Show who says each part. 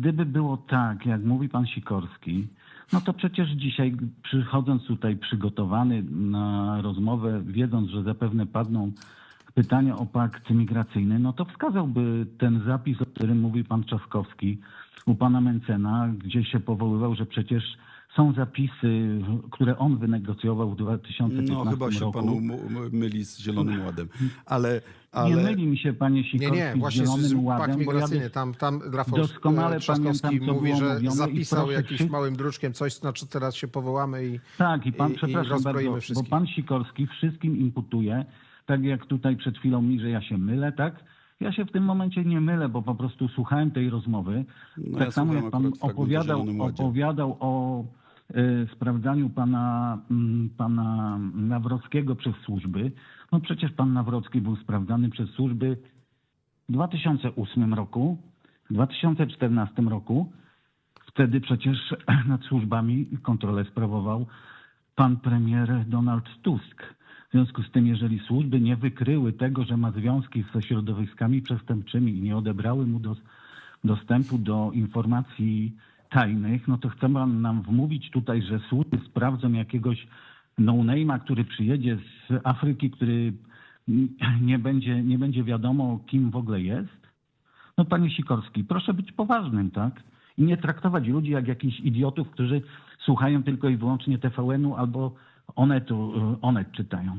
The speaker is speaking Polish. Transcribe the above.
Speaker 1: gdyby było tak, jak mówi pan Sikorski, no to przecież dzisiaj przychodząc tutaj przygotowany na rozmowę, wiedząc, że zapewne padną pytania o pakt migracyjny, no to wskazałby ten zapis, o którym mówi pan Trzaskowski u pana Mencena, gdzie się powoływał, że przecież są zapisy, które on wynegocjował w 2015
Speaker 2: No chyba się
Speaker 1: roku.
Speaker 2: panu myli z Zielonym Ładem. Ale, ale
Speaker 1: Nie myli mi się panie
Speaker 3: Nie,
Speaker 1: Sikorski
Speaker 3: nie,
Speaker 1: z
Speaker 3: właśnie z,
Speaker 1: Zielonym
Speaker 3: z
Speaker 1: Ładem, bo ja.
Speaker 3: Tam, tam Rafał
Speaker 1: doskonale pamiętam, co
Speaker 3: mówi, że
Speaker 1: mówione i
Speaker 3: zapisał
Speaker 1: proszę
Speaker 3: jakimś małym druczkiem coś, znaczy teraz się powołamy i
Speaker 1: Tak, i pan,
Speaker 3: i- i
Speaker 1: przepraszam
Speaker 3: rozbroimy
Speaker 1: bardzo, bo
Speaker 3: wszystkich.
Speaker 1: pan Sikorski wszystkim imputuje, tak jak tutaj przed chwilą mi, że ja się mylę, tak? Ja się w tym momencie nie mylę, bo po prostu słuchałem tej rozmowy.
Speaker 2: No
Speaker 1: tak
Speaker 2: ja
Speaker 1: samo jak pan
Speaker 2: o
Speaker 1: opowiadał, opowiadał o y, sprawdzaniu pana, mm, pana Nawrockiego przez służby. No przecież pan Nawrocki był sprawdzany przez służby w 2008 roku, w 2014 roku. Wtedy przecież nad służbami kontrolę sprawował pan premier Donald Tusk. W związku z tym, jeżeli służby nie wykryły tego, że ma związki ze środowiskami przestępczymi i nie odebrały mu dos- dostępu do informacji tajnych, no to chce nam wmówić tutaj, że służby sprawdzą jakiegoś no-name'a, który przyjedzie z Afryki, który nie będzie, nie będzie wiadomo, kim w ogóle jest? No panie Sikorski, proszę być poważnym, tak? I nie traktować ludzi jak jakichś idiotów, którzy słuchają tylko i wyłącznie TVN-u albo Onetu, Onet czytają.